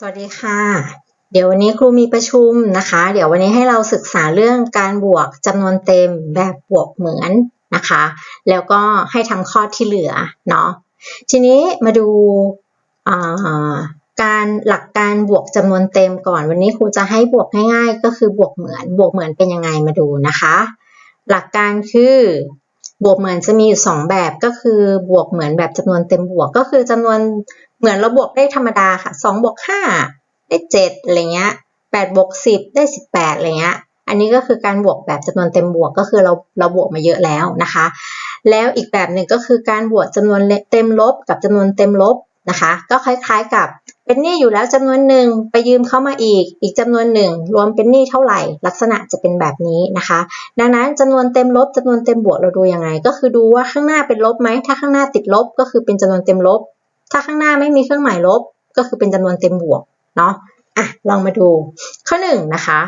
สวัสดีค่ะ เดี๋ยววันนี้ครูมีประชุมนะคะ เดี๋ยววันนี้ให้เราศึกษาเรื่องการบวกจำนวนเต็มแบบบวกเหมือนนะคะ แล้วก็ให้ทำข้อที่เหลือเนาะ ทีนี้มาดูการหลักการบวกจำนวนเต็มก่อน วันนี้ครูจะให้บวกง่ายๆ ก็คือบวกเหมือน บวกเหมือนเป็นยังไงมาดูนะคะ หลักการคือ บวกเหมือนจะมีอยู่ 2 แบบก็คือบวกเหมือนแบบจำนวนเต็มบวกก็คือจำนวนเหมือนเราบวกได้ธรรมดาค่ะ2บวก5ได้7อะไรเงี้ย8บวก10 ได้ 18อะไรเงี้ยอันนี้ก็คือการบวกแบบจำนวนเต็มบวกก็คือเราเราบวกมาเยอะแล้วนะคะ แล้วอีกแบบหนึ่งก็คือการบวกจำนวนเต็มลบกับจำนวนเต็มลบนะคะ ก็คล้ายๆกับ เป็นหนี้อยู่แล้วจำนวนหนึ่งไปยืมเข้ามาอีก อีกจำนวนหนึ่งรวมเป็นหนี้เท่าไหร่ ลักษณะจะเป็นแบบนี้นะคะ ดังนั้นจำนวนเต็มลบจำนวนเต็มบวกเราดูยังไง ก็คือดูว่าข้างหน้าเป็นลบไหมถ้าข้างหน้าติดลบก็คือเป็นจำนวนเต็มลบ ถ้าข้างหน้าไม่มีเครื่องหมายลบ ก็คือเป็นจำนวนเต็มบวกเนาะอะลองมาดู ข้อหนึ่งนะคะ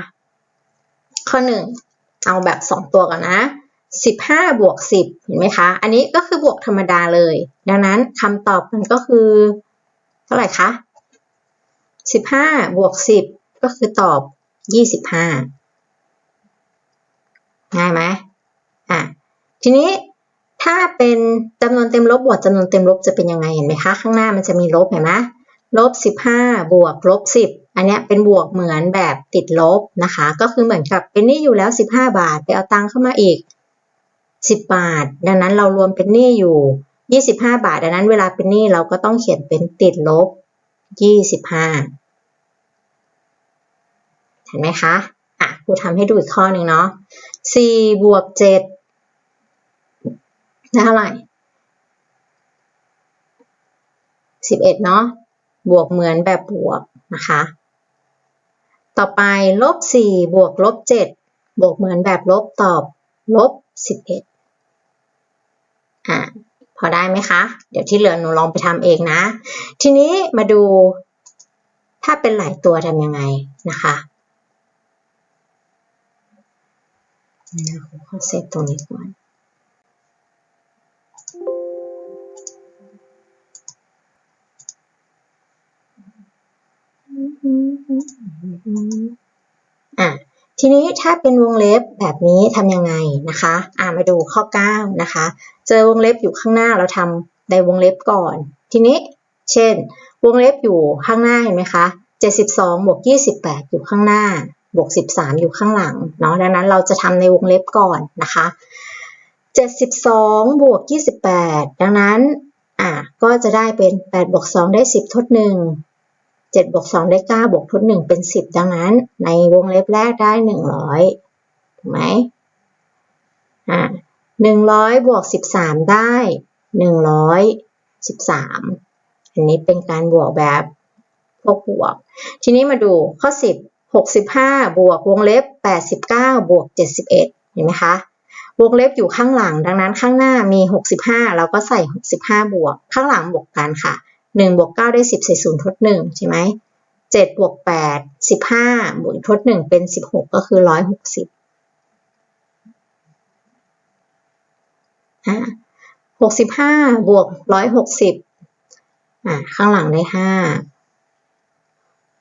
ข้อหนึ่งเอาแบบสองตัวก่อนนะ15บวก10 เห็นไหมคะ อันนี้ก็คือบวกธรรมดาเลย ดังนั้นคำตอบมันก็คือ เท่าไหร่คะ 15บห้าบวก10ก็คือตอบ25ง่ายไหมอะทีนี้ถ้าเป็นจำนวนเต็มลบบวกจำนวนเต็มลบจะเป็นยังไงเห็นไหมคะข้างหน้ามันจะมีลบเห็นไหมลบ15บห้าบวกลบ10อันนี้เป็นบวกเหมือนแบบติดลบนะคะ ก็คือเหมือนกับเป็นหนี้อยู่แล้ว15บห้าบาท ไปเอาตังค์เข้ามาอีก10บบาท ดังนั้นเรารวมเป็นหนี้อยู่25บห้าบาท ดังนั้นเวลาเป็นหนี้เราก็ต้องเขียนเป็นติดลบ25 เห็นไหมคะอะครูทำให้ดูอีกข้อหนึ่งเนาะสี่บวกเจ็ดได้เท่าไหร่สิบเอ็ดเนาะบวกเหมือนแบบบวกนะคะ ต่อไปลบสี่บวกลบเจ็ดบวกเหมือนแบบลบตอบลบสิบเอ็ดอะพอได้ไหมคะ เดี๋ยวที่เหลือหนูลองไปทำเองนะ ทีนี้มาดูถ้าเป็นหลายตัวทำยังไงนะคะ นะขอเซฟตรงนี้ก่อนอะทีนี้ถ้าเป็นวงเล็บแบบนี้ทำยังไงนะคะ อ่ามาดูข้อ 9 นะคะ เจอวงเล็บอยู่ข้างหน้าเราทำในวงเล็บก่อน ทีนี้ เช่น วงเล็บอยู่ข้างหน้าเห็นไหมคะ 72บวก28 อยู่ข้างหน้า บวก 13 อยู่ข้างหลังเนาะดังนั้นเราจะทำในวงเล็บก่อนนะคะ 72 บวก 28 ดังนั้นอะก็จะได้เป็น 8 บวก 2 ได้ 10 ทด 1 7 บวก 2 ได้ 9 บวกทด 1 เป็น 10 ดังนั้น ในวงเล็บแรกได้ 100ถูกไหมอะ100 บวก 13 ได้ 113 อันนี้เป็นการบวกแบบพวกบวก ทีนี้มาดูข้อ 10 65 บวกวงเล็บ 89 บวก 71 เห็นไหมคะ วงเล็บอยู่ข้างหลัง ดังนั้นข้างหน้ามี 65 เราก็ใส่ 65 บวก ข้างหลังบวกกันค่ะ 1 บวก 9 ได้ 10ใส่0ทด 1 ใช่ไหม7บวก 8 15 บวกทด 1 เป็น 16 ก็คือ 160 65 บวก 160 อ่า ข้างหลังได้ 5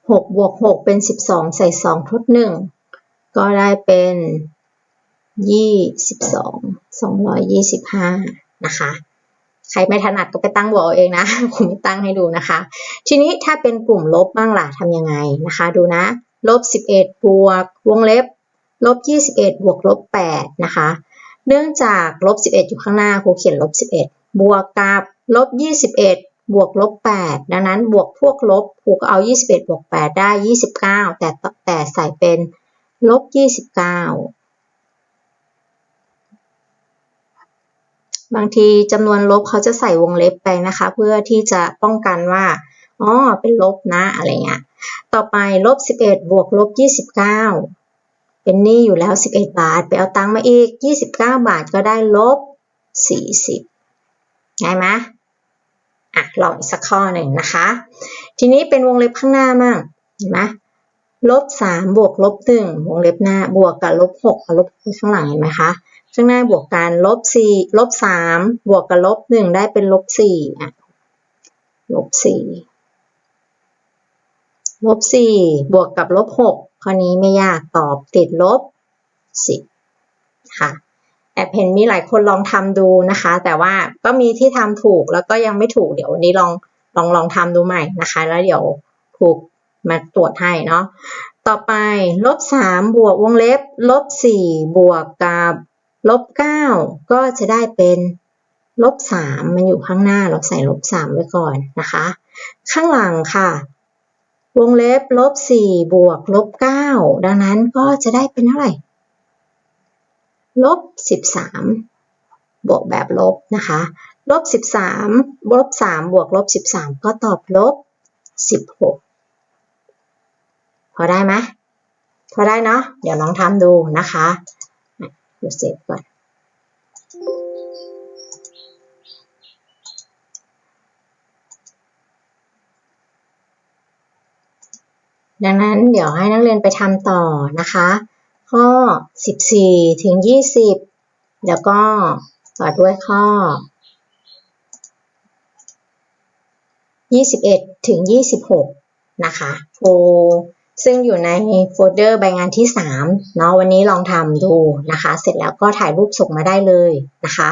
6บวก6เป็น 12 ใส่ 2 ทด 1 ก็ได้เป็น 22 225 นะคะ ใครไม่ถนัดก็ไปตั้งบวกเอาเองนะ ผมไม่ตั้งให้ดูนะคะ ทีนี้ถ้าเป็นกลุ่มลบบ้างล่ะทำยังไงนะคะ ดูนะ ลบ 11 บวก วงเล็บ ลบ 21 บวกลบ 8 นะคะ เนื่องจากลบ 11 อยู่ข้างหน้าครูเขียนลบ 11 บวกกับลบ 21 บวกลบ 8 ดังนั้นบวกพวกลบครูก็เอา 21 บวก 8 ได้ 29 แต่แต่ใส่เป็นลบ 29 บางทีจำนวนลบเขาจะใส่วงเล็บไปนะคะ เพื่อที่จะป้องกันว่าอ๋อเป็นลบนะอะไรเงี้ย ต่อไปลบ 11 บวกลบ 29 เป็นหนี้อยู่แล้ว 11 บาท ไปเอาตังค์มาอีก 29 บาทก็ได้ลบ 40ง่ายไหม อะลองอีกสักข้อหนึ่งนะคะ ทีนี้เป็นวงเล็บข้างหน้ามั่งเห็นไหมลบสามบวกลบหนึ่งวงเล็บหน้าบวกกับลบหกกับลบข้างหลังเห็นไหมคะข้างหน้าบวกกันลบสี่ลบสามบวกกับลบหนึ่งได้เป็นลบสี่อะลบสี่ลบสี่บวกกับลบหกข้อนี้ไม่ยากตอบติดลบสิบค่ะ แอบเห็นมีหลายคนลองทำดูนะคะ แต่ว่าก็มีที่ทำถูกแล้วก็ยังไม่ถูกเดี๋ยววันนี้ลองลองลองทำดูใหม่นะคะ แล้วเดี๋ยวครูมาตรวจให้เนาะต่อไปลบสามบวกวงเล็บลบสี่บวกกับลบเก้าก็จะได้เป็นลบสามมันอยู่ข้างหน้าเราใส่ลบสามไว้ก่อนนะคะ ข้างหลังค่ะ วงเล็บลบสี่บวกลบเก้าดังนั้นก็จะได้เป็นเท่าไหร่ ลบสิบสามบวกแบบลบนะคะ ลบสิบสามลบสามบวกลบสิบสามก็ตอบลบสิบหกพอได้ไหมพอได้เนาะ เดี๋ยวน้องทำดูนะคะดูเสร็จก่อนดังนั้นเดี๋ยวให้นักเรียนไปทำต่อนะคะ ข้อ 14 ถึง 20 แล้วก็ต่อด้วยข้อ 21 ถึง 26 นะคะครูซึ่งอยู่ในโฟลเดอร์ใบงานที่3เนาะวันนี้ลองทำดูนะคะ เสร็จแล้วก็ถ่ายรูปส่งมาได้เลยนะคะ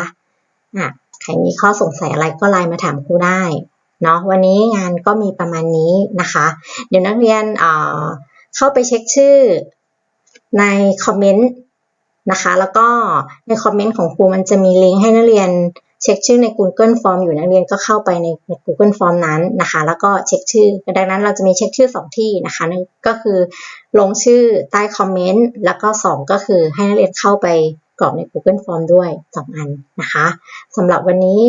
อะใครมีข้อสงสัยอะไรก็ไลน์มาถามครูได้เนาะวันนี้งานก็มีประมาณนี้นะคะ เดี๋ยวนักเรียนเข้าไปเช็คชื่อ ในคอมเมนต์นะคะ แล้วก็ในคอมเมนต์ของครูมันจะมีลิงก์ให้นักเรียนเช็คชื่อใน Google Form อยู่นักเรียนก็เข้าไปใน Google Form นั้นนะคะ แล้วก็เช็คชื่อ ดังนั้นเราจะมีเช็คชื่อ 2 ที่นะคะนั่นก็คือลงชื่อใต้คอมเมนต์แล้วก็ 2 ก็คือให้นักเรียนเข้าไปกรอกใน Google Form ด้วย 2 อันนะคะสำหรับวันนี้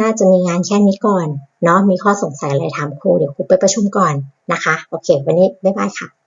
น่าจะมีงานแค่นี้ก่อนเนาะมีข้อสงสัยอะไรถามครูเดี๋ยวครูไปประชุมก่อนนะคะ โอเค วันนี้บ๊ายบายค่ะ